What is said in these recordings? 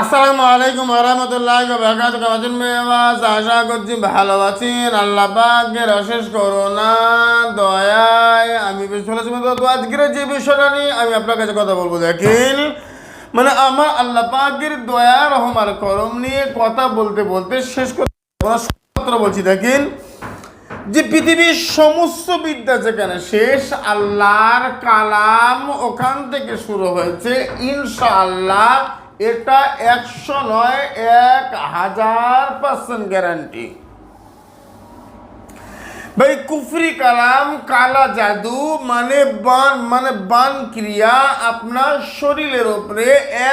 আসসালামু আলাইকুম রহমতুল্লাহ বারকাত কামাতুন মেওয়াজ আশা করছি ভালো আছেন। আল্লাহ পাকের অশেষ করোনা দয়ায় আমি বেশ ভালো আছি। আজকের যে বিষয়টা নিয়ে আমি আপনার কাছে কথা বলব, দেখেন মানে আমার আল্লাহ পাকের দয়া রহমার করম নিয়ে কথা বলতে বলতে শেষ কথা বলছি, দেখেন, যে পৃথিবীর সমস্ত বিদ্যা যেখানে শেষ, আল্লাহর কালাম ওখান থেকে শুরু হয়েছে, ইনশাআল্লাহ এটা একশো নয়, এক হাজার পার্সেন্ট গ্যারান্টি ভাই, কুফরি কালাম, কালা জাদু মানে বান মানে বান ক্রিয়া আপনার শরীরের ওপরে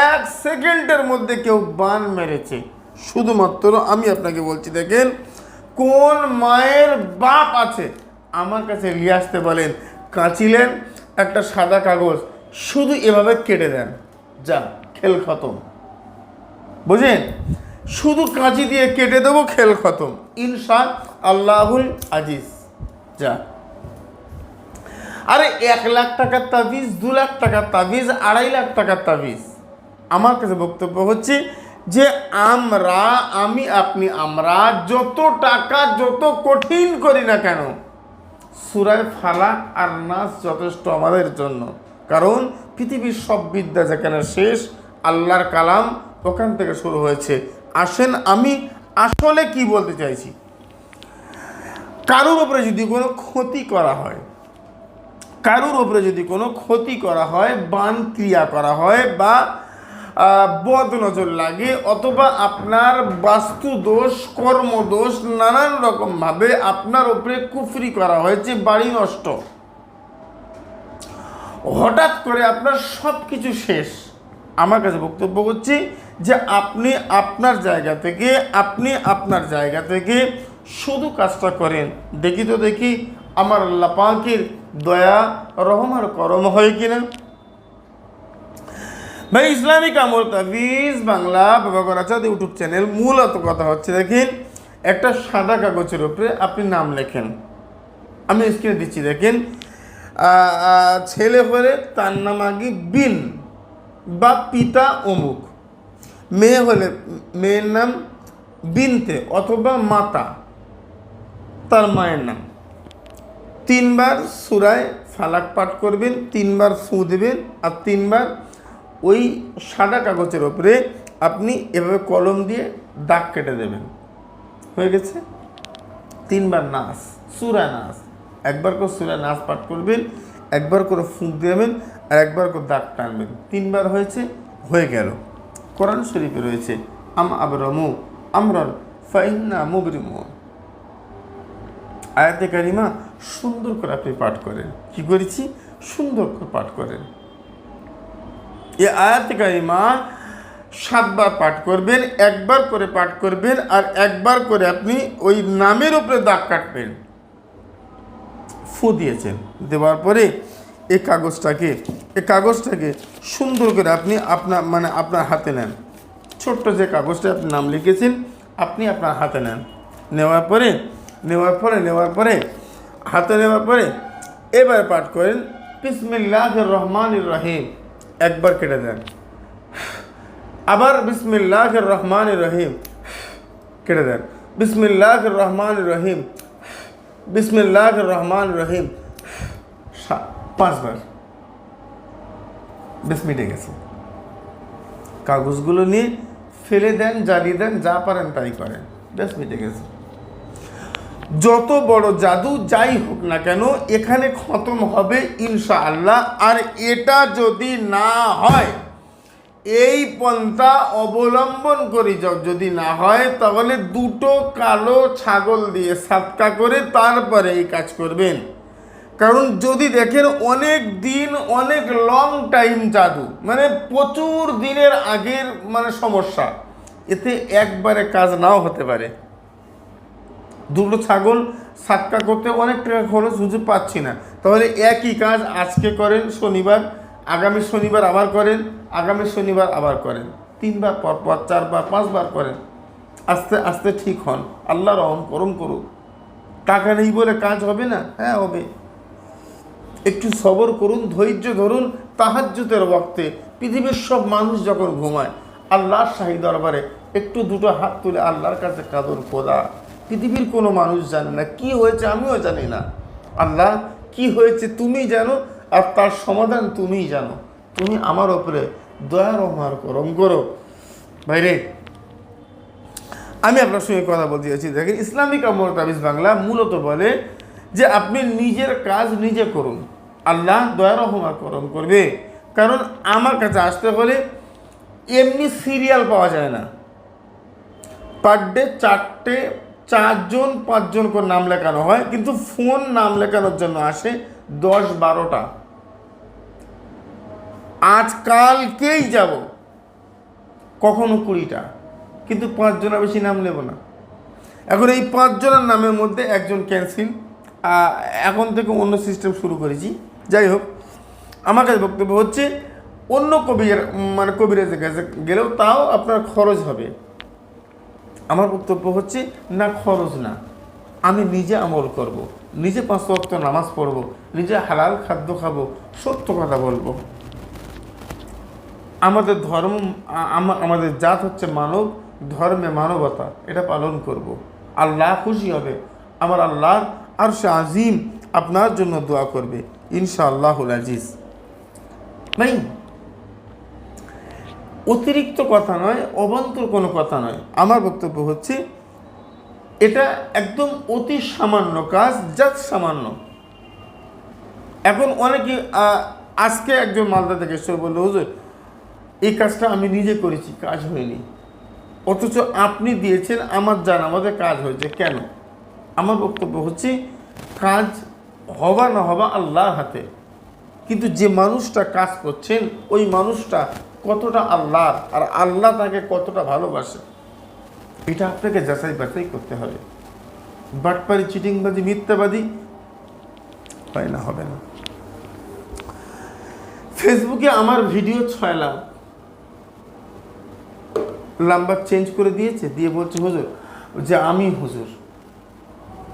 এক সেকেন্ডের মধ্যে কেউ বান মেরেছে। শুধুমাত্র আমি আপনাকে বলছি, দেখেন, কোন মায়ের বাপ আছে? আমার কাছে নিয়ে আসতে বলেন, কাঁচিলেন একটা সাদা কাগজ, শুধু এভাবে কেটে দেন। যা খেল খতম। বুঝলেন? শুধু কাঁচি দিয়ে কেটে দেবো, খেল খতম। ইনশা আল্লাহুল আজিজ। যা। আরে এক লাখ টাকার তাবিজ, দু লাখ টাকার তাবিজ, আড়াই লাখ টাকার তাবিজ। আমার কাছে বক্তব্য হচ্ছে যে আমরা, আমি, আপনি, আমরা যত টাকা, যত কঠিন করি না কেন, সুরায় ফালাক আর নাচ যথেষ্ট আমাদের জন্য। কারণ পৃথিবীর সব বিদ্যা যেখানে শেষ আল্লাহর কালাম ওখান থেকে শুরু হয়েছে। আসেন আমি আসলে কি বলতে চাইছি? কারোর ওপরে যদি কোনো ক্ষতি করা হয়, কারোর উপরে যদি কোনো ক্ষতি করা হয়, বান ক্রিয়া করা হয় বা বদ নজর লাগে অথবা আপনার বাস্তু দোষ কর্মদোষ নানান রকমভাবে আপনার ওপরে কুফরি করা হয়েছে, বাড়ি নষ্ট। হঠাৎ করে আপনার সব কিছু শেষ। আমার কাছে বক্তব্য করছি যে আপনি আপনার জায়গা থেকে, আপনি আপনার জায়গা থেকে শুধু কাজটা করেন। দেখি তো দেখি, আমার আল্লাহ পাকের দয়া রহমার করম হয় কিনা? ভাই, ইসলামিক আমল তাবিজ বাংলা বাবা করাচাঁদ ইউটিউব চ্যানেল মূলত কথা হচ্ছে, দেখেন, একটা সাদা কাগজের উপরে আপনি নাম লেখেন। আমি স্ক্রিনে দিচ্ছি, দেখেন ছেলে হলে তার নাম আগে বিন। বা পিতা অমুক। মেয়ে হলে, মেয়ের নাম বিনতে অথবা মাতা, তার মায়ের নাম। তিনবার সুরায় ফালাক পাঠ করবেন, তিনবার ফু দেবেন আর তিনবার ওই সাদা কাগজের ওপরে আপনি এভাবে কলম দিয়ে দাগ কেটে দেবেন। হয়ে গেছে? তিনবার নাচ সুরা নাচ একবার করে সুরা নাচ পাঠ করবেন একবার করে ফুঁক দেবেন আর একবার করে দাগ টানবেন। তিনবার হয়েছে, হয়ে গেল। কোরআন শরীফে রয়েছে, আম আবরমু আমরন ফাইন্না মুবরিমু আয়াতে কারিমা সুন্দর করে আপনি পাঠ করেন। কি করেছি? সুন্দর করে পাঠ করেন। এ আয়াতে কারিমা সাতবার পাঠ করবেন, একবার করে পাঠ করবেন আর একবার করে আপনি ওই নামের উপরে দাগ কাটবেন। ফু দিয়েছেন। দেওয়ার পরে এই কাগজটাকে এই কাগজটাকে সুন্দর করে আপনি আপনার মানে আপনার হাতে নেন। ছোট্ট যে কাগজটা আপনি নাম লিখেছেন, আপনি আপনার হাতে নেন। নেওয়ার পরে নেওয়ার পরে নেওয়ার পরে, হাতে নেওয়ার পরে এবার পাঠ করেন বিসমিল্লাহ রহমান রহিম। একবার কেটে দেন। আবার বিসমিল্লাহ রহমান রহিম। কেটে দেন। বিসমিল্লাহ রহমান রহিম। বিসমিল্লাহ রহমান রহিম পাঁচবার। বেশ মিটে গেছে। কাগজগুলো নিয়ে ফেলে দেন, জ্বালিয়ে দেন, যা পারেন তাই করেন। বেশ মিটে গেছে। যত বড় জাদু যাই হোক না কেন, এখানে খতম হবে ইনশাআল্লাহ। আর এটা যদি না হয় এই পন্থা অবলম্বন করি যদি না হয়, তাহলে দুটো কালো ছাগল দিয়ে সাতকা করে তারপরে এই কাজ করবেন। কারণ যদি দেখেন অনেক দিন, অনেক লং টাইম জাদু মানে প্রচুর দিনের আগের মানে সমস্যা, এতে একবারে কাজ নাও হতে পারে। দুটো ছাগল সাতকা করতে অনেক টাকা খরচ বুঝে পাচ্ছি না। তাহলে একই কাজ আজকে করেন শনিবার আগামী শনিবার আবার করেন, আগামী শনিবার আবার করেন। তিনবার পর পর, চারবার, পাঁচবার করেন। আস্তে আস্তে ঠিক হন। আল্লাহ রহম করম করুক। টাকা নেই বলে কাজ হবে না? হ্যাঁ হবে। একটু সবর করুন, ধৈর্য ধরুন তাহাজ্জুতের বক্তে পৃথিবীর সব মানুষ যখন ঘুমায়, আল্লাহর শাহী দরবারে একটু দুটো হাত তুলে আল্লাহর কাছে কাদর খোদা। পৃথিবীর কোনো মানুষ জানে না, কি হয়েছে আমিও জানি না। আল্লাহ, কি হয়েছে তুমি জানো? আর তার সমাধান তুমিই জানো। তুমি আমার ওপরে দয়া রহমার করম করো ভাইরে, আমি আপনার সঙ্গে কথা বলতে চাইছি দেখেন, ইসলামিক আমল তাবিজ বাংলা মূলত বলে যে আপনি নিজের কাজ নিজে করুন। আল্লাহ দয়া রহমা করম করবে। কারণ আমার কাছে আসতে হলে এমনি সিরিয়াল পাওয়া যায় না। পার ডে চারটে চারজন, পাঁচজন করে নাম লেখানো হয়, কিন্তু ফোন নাম লেখানোর জন্য আসে দশ বারোটা। আজকালকেই যাব। কখনো কুড়িটা। কিন্তু পাঁচজনের বেশি নাম নেব না। এখন এই পাঁচজনের নামের মধ্যে একজন ক্যান্সেল এখন থেকে অন্য সিস্টেম শুরু করেছি। যাই হোক, আমার কাছে বক্তব্য হচ্ছে, অন্য কবির মানে কবিরাজের কাছে গেলেও তাও আপনার খরচ হবে। আমার বক্তব্য হচ্ছে, না, খরচ না। আমি নিজে আমল করব। নিজে পাঁচ ওয়াক্ত নামাজ পড়ব। নিজে হালাল খাদ্য খাব। সত্য কথা বলব। আমাদের ধর্ম আমাদের জাত হচ্ছে মানব, ধর্মে মানবতা। এটা পালন করব। আল্লাহ খুশি হবে। আমার আল্লাহ আর সে আজিম আপনার জন্য দোয়া করবে। ইনশাআল্লাহুল আজিজ। ভাই অতিরিক্ত কথা নয়, অবান্তর কোনো কথা নয়। আমার বক্তব্য হচ্ছে, এটা একদম অতি সামান্য কাজ জাত সামান্য। এখন অনেকে আজকে একজন মালদা থেকে এসে বলল, হুজুর, এই কাজটা আমি নিজে করেছি, কাজ হয়নি। অথচ আপনি দিয়েছেন, আমার জান আমাদের কাজ হয়েছে। কেন? আমার বক্তব্য হচ্ছে, কাজ হবা না হবা আল্লাহর হাতে। কিন্তু যে মানুষটা কাজ করছেন, ওই মানুষটা কতটা আল্লাহর আর আল্লাহ তাকে কতটা ভালোবাসে, এটা আপনাকে যাচাই বাছাই করতে হবে। বাটপারি, চিটিংবাজি, মিথ্যাবাদী হয় না, হবে না। ফেসবুকে আমার ভিডিও ছয় লাখ। নাম্বার চেঞ্জ করে দিয়েছে, দিয়ে বলছে, হুজুর, যে আমি হুজুর।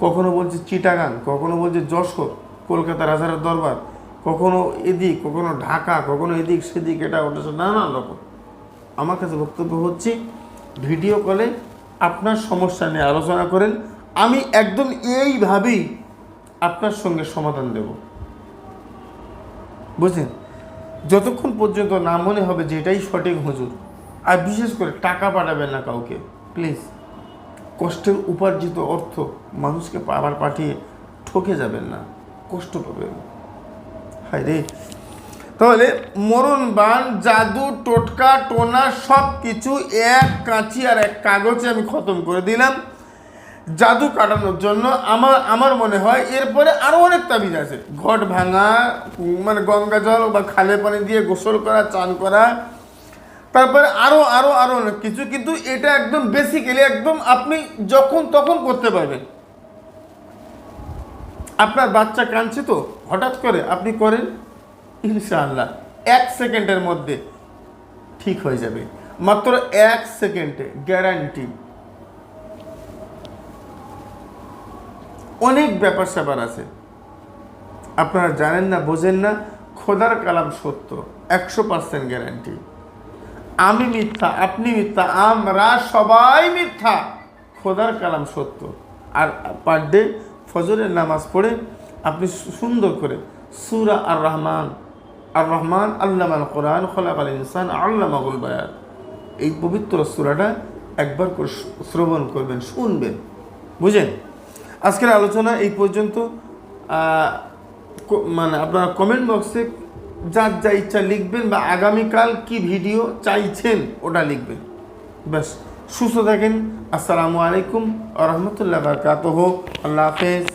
কখনো বলছে চিটাগাং, কখনো বলছে যশোর কলকাতা রাজারের দরবার কখনো এদিক, কখনো ঢাকা, কখনো এদিক, সেদিক, এটা, ওটা সে নানান রকম। আমার কাছে বক্তব্য হচ্ছে ভিডিও কলে আপনার সমস্যা নিয়ে আলোচনা করেন। আমি একদম এইভাবেই আপনার সঙ্গে সমাধান দেব। বুঝলেন? যতক্ষণ পর্যন্ত না মনে হবে যে এটাই সঠিক হুজুর, আর বিশেষ করে টাকা পাঠাবেন না কাউকে প্লিজ কষ্টের উপার্জিত অর্থ মানুষকে আবার পাঠিয়ে ঠকে যাবেন না। কষ্ট পাবেন। হায় রে তাহলে মরণ বান জাদু, টোটকা, টোনা, সব কিছু এক কাঁচি আর এক কাগজে আমি খতম করে দিলাম। জাদু কাটানোর জন্য আমার আমার মনে হয় এরপরে আরও অনেক তাবিজ আছে। ঘট ভাঙা মানে গঙ্গা জল বা খালে পানি দিয়ে গোসল করা, চান করা, তারপরে আরও আরও আরও অনেক কিছু। কিন্তু এটা একদম বেসিক্যালি একদম আপনি যখন, তখন করতে পারবেন। আপনার বাচ্চা কাঁদছে তো? হঠাৎ করে আপনি করেন, ইনশাআল্লাহ, এক সেকেন্ডের মধ্যে ঠিক হয়ে যাবে। মাত্র এক সেকেন্ডে গ্যারান্টি অনেক ব্যাপার স্যাপার আছে। আপনারা জানেন না, বোঝেন না, খোদার কালাম সত্য, একশো পার্সেন্ট গ্যারান্টি আমি মিথ্যা, আপনি মিথ্যা, আমরা সবাই মিথ্যা, খোদার কালাম সত্য। আর পার ডে ফজরের নামাজ পড়ে আপনি সুন্দর করে সুরা আর রহমান আর রহমান আল্লাহ কোরআন খোলাক আল ইনসান আল্লাহ মাগুল বায়াত এই পবিত্র সুরাটা একবার করে শ্রবণ করবেন, শুনবেন। বুঝেন? আজকের আলোচনা এই পর্যন্ত। মানে আপনারা কমেন্ট বক্সে যার যা ইচ্ছা লিখবেন বা আগামীকাল কি ভিডিও চাইছেন ওটা লিখবেন। ব্যাস, সুস্থ থাকেন। আসসালামু আলাইকুম আ রহমতুল্লাহ বারকাতহ। আল্লাহ হাফেজ।